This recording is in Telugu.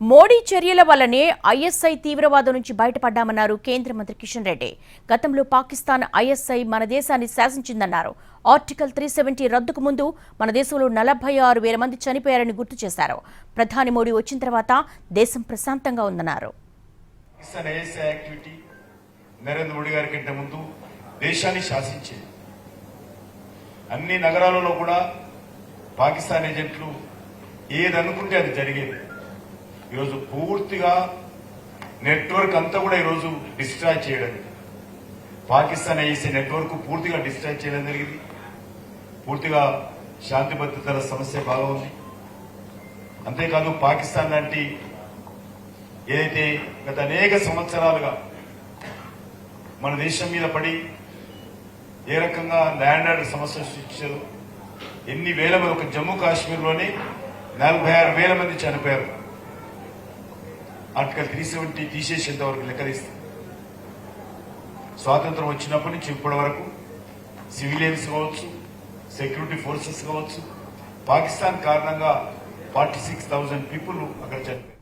మోడీ చర్యల వల్లనే ఐఎస్ఐ తీవ్రవాదం నుంచి బయటపడ్డామన్నారు కేంద్ర మంత్రి కిషన్ రెడ్డి. గతంలో పాకిస్తాన్ ఐఎస్ఐ మన దేశాన్ని శాసించిందన్నారు. ఆర్టికల్ త్రీ సెవెంటీ రద్దుకు ముందు మన దేశంలో నలభై ఆరు వేల మంది చనిపోయారని గుర్తు చేశారు. ప్రధాని మోడీ వచ్చిన తర్వాత దేశం ప్రశాంతంగా ఉందన్నారు. నరేంద్ర మోడీ గారి కంటే ముందు దేశాన్ని శాసించేది. అన్ని నగరాలలో కూడా పాకిస్తాన్ ఏజెంట్లు ఏదనుకుంటే అది జరిగేది. ఈరోజు పూర్తిగా నెట్వర్క్ అంతా కూడా ఈరోజు డిస్ట్రాక్ట్ చేయడం పాకిస్తాన్ ఐఎస్ఐ నెట్వర్క్ పూర్తిగా డిస్ట్రాక్ట్ చేయడం జరిగింది. పూర్తిగా శాంతి భద్రతల సమస్య బాగా ఉంది అంతేకాదు పాకిస్తాన్ లాంటి ఏదైతే గత అనేక సంవత్సరాలుగా మన దేశం మీద పడి ఏ రకంగా ల్యాండ్ ఆర్డర్ సమస్య సృష్టించారు ఎన్ని వేల మంది ఒక జమ్మూ కాశ్మీర్లోనే నలభై ఆరు వేల మంది చనిపోయారు. ఆర్టికల్ త్రీ సెవెంటీ తీసేసేంత వరకు లెక్కలిస్తారు స్వాతంత్రం వచ్చినప్పటి నుంచి ఇప్పటి వరకు సివిలియన్స్ కావచ్చు సెక్యూరిటీ ఫోర్సెస్ కావచ్చు పాకిస్తాన్ కారణంగా ఫార్టీ సిక్స్ థౌజండ్ పీపుల్ అక్కడ చనిపోయారు.